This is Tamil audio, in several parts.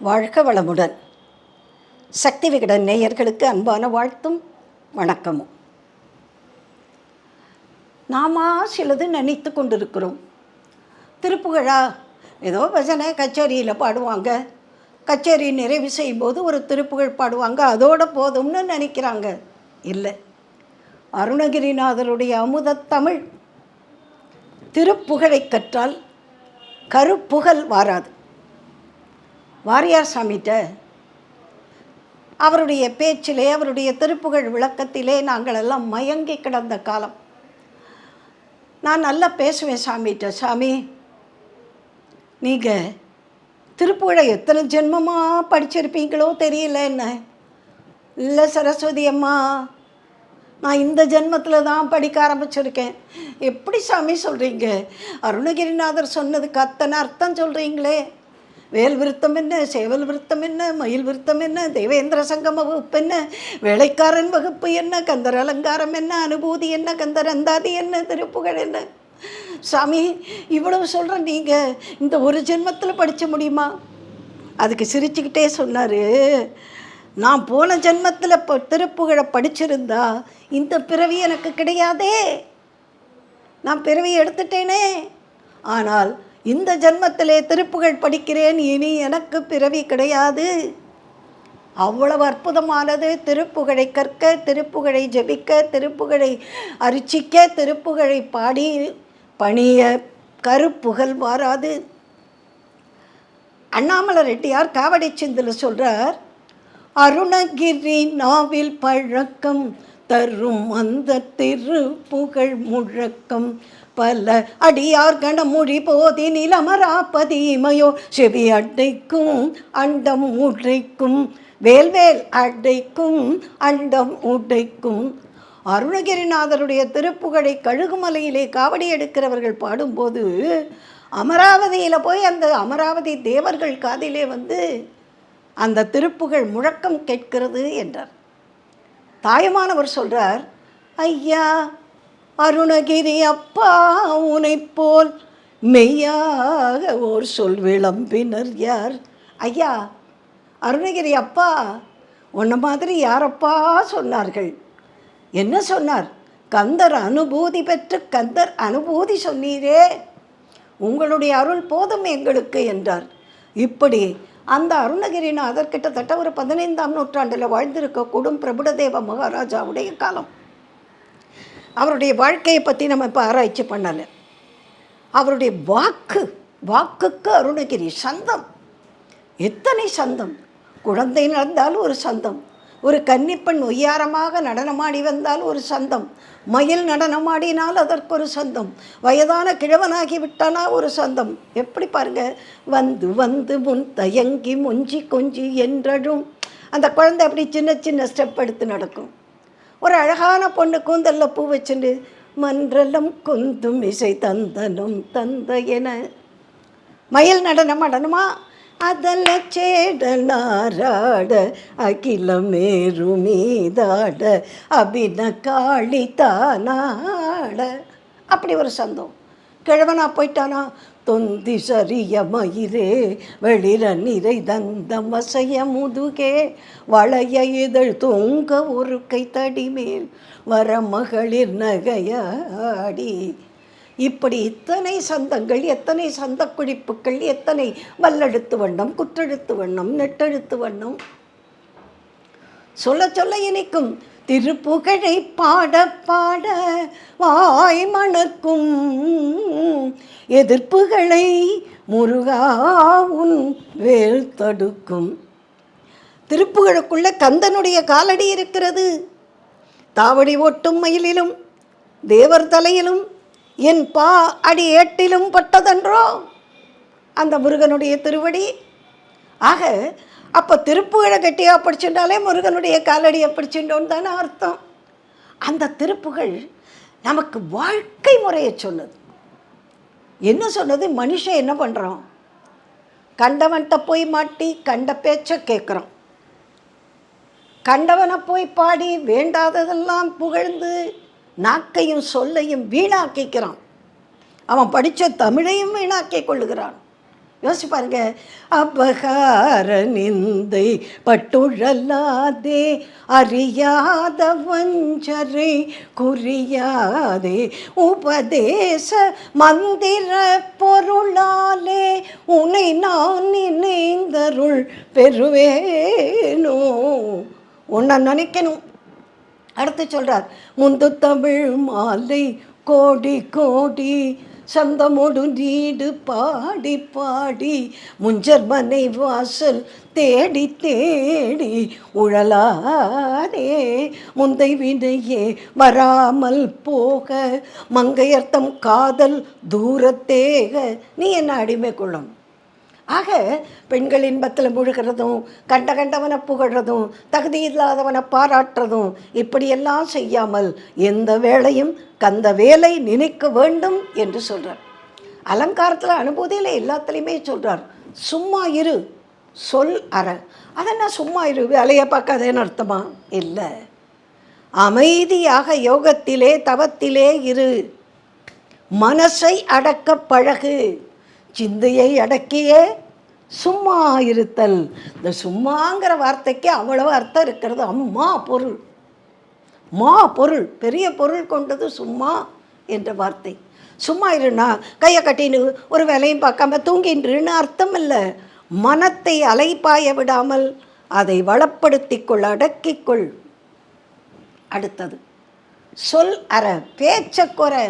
வாழ்க வளமுடன். சக்தி விகடன் நேயர்களுக்கு அன்பான வாழ்த்தும் வணக்கமும். நாம சிலது நினைத்து கொண்டிருக்கிறோம். திருப்புகழா ஏதோ பஜனை கச்சேரியில் பாடுவாங்க. கச்சேரி நிறைவு செய்யும்போது ஒரு திருப்புகழ் பாடுவாங்க. அதோட போதும்னு நினைக்கிறாங்க. இல்லை. அருணகிரிநாதருடைய அமுதத் தமிழ் திருப்புகழை கற்றால் கருப்புகழ் வாராது. வாரியார் சாமிகிட்ட அவருடைய பேச்சிலே அவருடைய திருப்புகழ் விளக்கத்திலே நாங்கள் எல்லாம் மயங்கி கிடந்த காலம். நான் நல்லா பேசுவேன் சாமிகிட்ட சாமி நீங்கள் திருப்புகழை எத்தனை ஜென்மமாக படிச்சிருப்பீங்களோ தெரியல என்ன? இல்லை சரஸ்வதி அம்மா நான் இந்த ஜென்மத்தில் தான் படிக்க ஆரம்பிச்சிருக்கேன். எப்படி சாமி சொல்கிறீங்க அருணகிரிநாதர் சொன்னதுக்கு அத்தனை அர்த்தம் சொல்கிறீங்களே வேல் விருத்தம் என்ன சேவல் விருத்தம் என்ன மயில் விருத்தம் என்ன தேவேந்திர சங்கம வகுப்பு என்ன வேலைக்காரன் வகுப்பு என்ன கந்தர் அலங்காரம் என்ன அனுபூதி என்ன கந்தர் அந்தாதி என்ன திருப்புகழ் என்ன. சாமி இவ்வளவு சொல்கிறேன் நீங்கள் இந்த ஒரு ஜென்மத்தில் படிக்க முடியுமா? அதுக்கு சிரிச்சுக்கிட்டே சொன்னார் நான் போன ஜென்மத்தில் இப்போ திருப்புகழை படிச்சிருந்தா இந்த பிறவி எனக்கு கிடையாதே. நான் பிறவி எடுத்துட்டேனே. ஆனால் இந்த ஜென்மத்திலே திருப்புகழ் படிக்கிறேன் இனி எனக்கு பிறவி கிடையாது. அவ்வளவு அற்புதமானது. திருப்புகழை கற்க திருப்புகழை ஜெபிக்க திருப்புகழை அரிச்சிக்க திருப்புகழை பாடி பணிய கருப்புகழ் வாராது. அண்ணாமலை ரெட்டியார் காவடி சிந்தில் சொல்கிறார் அருணகிரி நாவில் பழக்கம் தரும் அந்த திருப்புகழ் முழக்கம் பல அடியார் கணமொழி போதி நிலமராப்பதிமயோ செவி அட்டைக்கும் அண்டம் ஊற்றைக்கும் வேல்வேல் அடைக்கும் அண்டம் ஊட்டைக்கும் அருணகிரிநாதருடைய திருப்புகழை கழுகுமலையிலே காவடி எடுக்கிறவர்கள் பாடும்போது அமராவதியில் போய் அந்த அமராவதி தேவர்கள் காதிலே வந்து அந்த திருப்புகழ் முழக்கம் கேட்கிறது என்றார். தாயமானவர் சொல்கிறார் ஐயா அருணகிரி அப்பா உனைப்போல் மெய்யாக ஓர் சொல் விளம்பினர் யார்? ஐயா அருணகிரி அப்பா உன்ன மாதிரி யாரப்பா சொன்னார்கள்? என்ன சொன்னார்? கந்தர் அனுபூதி பெற்று கந்தர் அனுபூதி சொன்னீரே. உங்களுடைய அருள் போதும் எங்களுக்கு என்றார். இப்படி அந்த அருணகிரிநாதர் கிட்டத்தட்ட ஒரு பதினைந்தாம் நூற்றாண்டில் வாழ்ந்திருக்கக்கூடும் பிரபுடதேவ மகாராஜாவுடைய காலம். அவருடைய வாழ்க்கையை பற்றி நம்ம இப்போ ஆராய்ச்சி பண்ணலை அவருடைய வாக்கு வாக்குக்கு அருணகிரி சந்தம். எத்தனை சந்தம்? குழந்தை நடந்தாலும் ஒரு சந்தம். ஒரு கன்னிப்பெண் ஒய்யாரமாக நடனமாடி வந்தால் ஒரு சந்தம். மயில் நடனமாடினால் அதற்கு ஒரு சந்தம். வயதான கிழவனாகி விட்டானா ஒரு சந்தம். எப்படி பாருங்க? வந்து வந்து முன் தயங்கி முஞ்சி கொஞ்சி என்றழும். அந்த குழந்தை அப்படி சின்ன சின்ன ஸ்டெப் எடுத்து நடக்கும். ஒரு அழகான பொண்ணு கூந்தல்ல பூ வச்சுண்டு மன்றலம் குந்தும் இசை தந்தனும் தந்த என. மயில் நடனம் அடனுமா அதல்ல சேடல் நாராட அகிலமேரு மீதாட அபின காளி தானாட அப்படி ஒரு சந்தம் கிழவனா போயிட்டானா? தொந்தி சரிய மயிரே வெளிர நிறை தந்த மசைய முதுகே வளைய இதழ் தொங்க ஒரு கை தடிமேல் வர மகளிர் நகையாடி இப்படி இத்தனை சந்தங்கள் எத்தனை சந்த குழிப்புக்கள் எத்தனை வல்லெழுத்து வண்ணம் குற்றெழுத்து வண்ணம் நெட்டெழுத்து வண்ணம். சொல்ல சொல்ல இணைக்கும் திருப்புகழை பாட பாட வாய் மணக்கும் எதிர்ப்புகளை முருகாவுன் வேல் தடுக்கும். திருப்புகளுக்குள்ள கந்தனுடைய காலடி இருக்கிறது. தாவடி ஓட்டும் மயிலிலும் தேவர் தலையிலும் என் பா அடி ஏட்டிலும் பட்டதன்றோ? அந்த முருகனுடைய திருவடி. ஆக அப்போ திருப்புகழை கட்டியாக படிச்சுட்டாலே முருகனுடைய காலடியை பிடிச்சுட்டோன்னு தானே அர்த்தம். அந்த திருப்புகள் நமக்கு வாழ்க்கை முறையை சொன்னது. என்ன சொன்னது? மனுஷன் என்ன பண்ணுறோம் கண்டவன்கிட்ட போய் மாட்டி கண்ட பேச்சை கேட்குறோம் கண்டவனை போய் பாடி வேண்டாததெல்லாம் புகழ்ந்து நாக்கையும் சொல்லையும் வீணாக்கிக்கிறான். அவன் படித்த தமிழையும் வீணாக்கிக் கொள்ளுகிறான். யோசிச்சு பாருங்க. அபகார நிந்தை பட்டுழலாதே அறியாத வஞ்சரை குறியாதே உபதேச மந்திர பொருளாலே உன்னை நான் நினைந்தருள் பெறுவேனோ? உன்னை நினைக்கணும். அடுத்து சொல்றார் முந்து தமிழ் மாலை கோடி கோடி சந்தமோடு நீடு பாடி பாடி முஞ்சர் மனை வாசல் தேடி தேடி உழலாதே. முந்தை வினையே வராமல் போக மங்கையர்த்தம் காதல் தூரத்தேக. நீ என்ன அடிமை குளம் ஆக பெண்கள் இன்பத்தில் முழுகிறதும் கண்ட கண்டவனை புகழ்றதும் தகுதி இல்லாதவனை பாராட்டுறதும் இப்படியெல்லாம் செய்யாமல் எந்த வேளையும் கந்த வேலை நினைக்க வேண்டும் என்று சொல்கிறார் அலங்காரத்தில் அனுபூதியில் எல்லாத்துலேயுமே சொல்கிறார் சும்மா இரு சொல் அற. அதென்ன சும்மா இரு வேலையை பார்க்காதேன்னு அர்த்தமா? இல்லை. அமைதியாக யோகத்திலே தவத்திலே இரு. மனசை அடக்க பழகு. சிந்தையை அடக்கியே சும்மா இருத்தல். இந்த சும்மாங்கிற வார்த்தைக்கு அவ்வளவு அர்த்தம் இருக்கிறது. அம்மா பொருள். மா பொருள். பெரிய பொருள் கொண்டது சும்மா என்ற வார்த்தை. சும்மா இருனா கையை கட்டின்னு ஒரு வேலையும் பார்க்காம தூங்கின்றுன்னு அர்த்தம் இல்லை மனத்தை அலைப்பாய விடாமல் அதை வளப்படுத்திக்கொள் அடக்கிக்கொள். அடுத்தது சொல் அற பேச்சை குறை.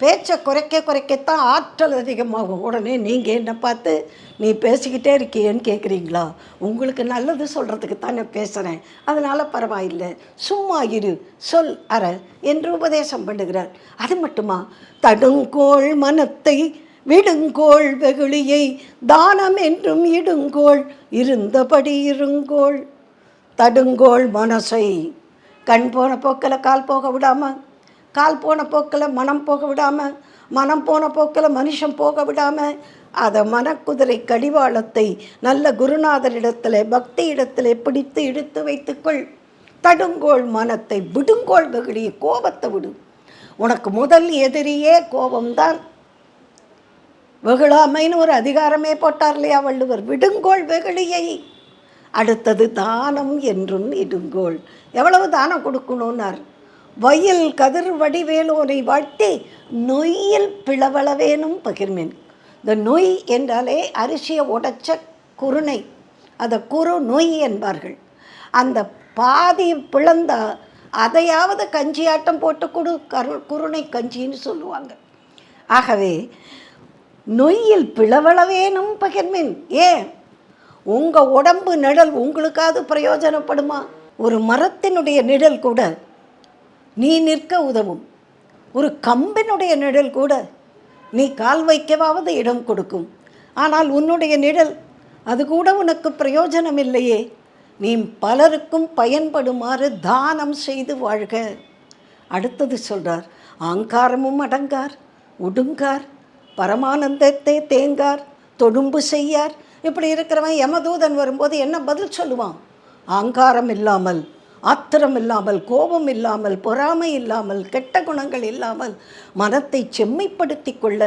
பேச்சை குறைக்க குறைக்கத்தான் ஆற்றல் அதிகமாகும். உடனே நீங்கள் என்ன பார்த்து நீ பேசிக்கிட்டே இருக்கியேன்னு கேட்குறீங்களா உங்களுக்கு நல்லது சொல்கிறதுக்கு தான் நான் பேசுகிறேன் அதனால் பரவாயில்லை. சும்மா இரு. சொல் அற என்று உபதேசம் பண்ணுகிறார். அது மட்டுமா? தடுங்கோள் மனத்தை விடுங்கோள் வெகுளியை தானம் என்றும் இடுங்கோள். இருந்தபடி இருங்கோள். தடுங்கோள் மனசை. கண் போன போக்கில் கால் போக விடாமல் கால் போன போக்கில் மனம் போக விடாமல் மனம் போன போக்கில் மனுஷன் போக விடாமல் அதை மனக்குதிரை கடிவாளத்தை நல்ல குருநாதரிடத்தில் பக்தி இடத்துல பிடித்து இழுத்து வைத்துக்கொள். தடுங்கோள் மனத்தை விடுங்கோள் வெகுளியை கோபத்தை விடு. உனக்கு முதல் எதிரியே கோபம்தான். வெகுளாமைன்னு ஒரு அதிகாரமே போட்டார் இல்லையா வள்ளுவர் விடுங்கோள் வெகுளியை. அடுத்தது தானம் என்றும் இடுங்கோள். எவ்வளவு தானம் கொடுக்கணும்னார்? வயல் கதிர் வடிவேலோனை வாட்டி நொய்யில் பிளவளவேனும் பகிர்மேன். இந்த நொய் என்றாலே அரிசியை உடைச்ச குருணை. அதை குறு நொய் என்பார்கள். அந்த பாதி பிளந்தா அதையாவது கஞ்சியாட்டம் போட்டு கொடு கரு குருணை கஞ்சின்னு சொல்லுவாங்க. ஆகவே நொய்யில் பிளவளவேனும் பகிர்மின். ஏன்? உங்கள் உடம்பு நிழல் உங்களுக்காவது பிரயோஜனப்படுமா? ஒரு மரத்தினுடைய நிழல் கூட நீ நிற்க உதவும். ஒரு கம்பினுடைய நிழல் கூட நீ கால் வைக்கவாவது இடம் கொடுக்கும். ஆனால் உன்னுடைய நிழல் அது கூட உனக்கு பிரயோஜனம் இல்லையே நீ பலருக்கும் பயன்படுமாறு தானம் செய்து வாழ்க. அடுத்தது சொல்கிறார் ஆங்காரமும் அடங்கார் உடுங்கார் பரமானந்தத்தை தேங்கார் தொடும்பு செய்யார். இப்படி இருக்கிறவன் யமதூதன் வரும்போது என்ன பதில் சொல்லுவான்? ஆங்காரம் இல்லாமல். ஆத்திரம் இல்லாமல் கோபம் இல்லாமல் பொறாமை இல்லாமல் கெட்ட குணங்கள் இல்லாமல் மனத்தை செம்மைப்படுத்தி கொள்ள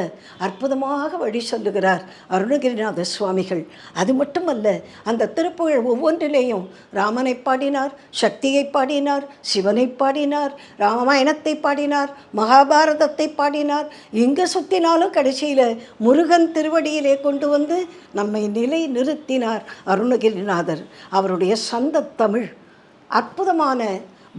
அற்புதமாக வழி சொல்லுகிறார் அருணகிரிநாத சுவாமிகள். அது மட்டுமல்ல அந்த திருப்புகழ் ஒவ்வொன்றிலேயும் ராமனை பாடினார் சக்தியை பாடினார் சிவனை பாடினார் ராமாயணத்தை பாடினார் மகாபாரதத்தை பாடினார். எங்கே சுற்றினாலும் கடைசியில் முருகன் திருவடியிலே கொண்டு வந்து நம்மை நிலை நிறுத்தினார் அருணகிரிநாதர். அவருடைய சந்த தமிழ் அற்புதமான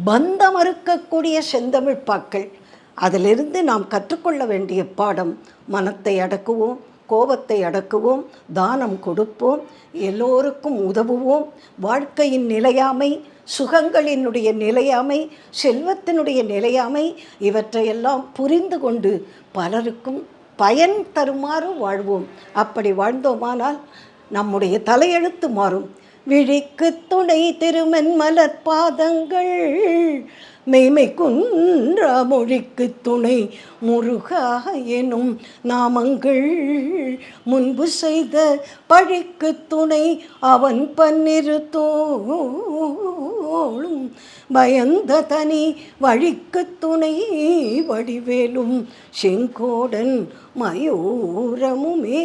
பந்தம் அறுக்கக்கூடிய செந்தமிழ் பாக்கள். அதிலிருந்து நாம் கற்றுக்கொள்ள வேண்டிய பாடம் மனத்தை அடக்குவோம் கோபத்தை அடக்குவோம் தானம் கொடுப்போம் எல்லோருக்கும் உதவுவோம். வாழ்க்கையின் நிலையாமை சுகங்களினுடைய நிலையாமை செல்வத்தினுடைய நிலையாமை இவற்றையெல்லாம் புரிந்து கொண்டு பலருக்கும் பயன் தருமாறு வாழ்வோம். அப்படி வாழ்ந்தோமானால் நம்முடைய தலையெழுத்து மாறும். விழிக்கு துணை திருமன் மலர் பாதங்கள். மெய்மை குன்ற மொழிக்கு துணை முருகா எனும் நாமங்கள். முன்பு செய்த பழிக்கு துணை அவன் பன்னிரு தோளும். பயந்த தனி வழிக்கு துணை வடிவேலும். செங்கோடன் மயூரமுமே.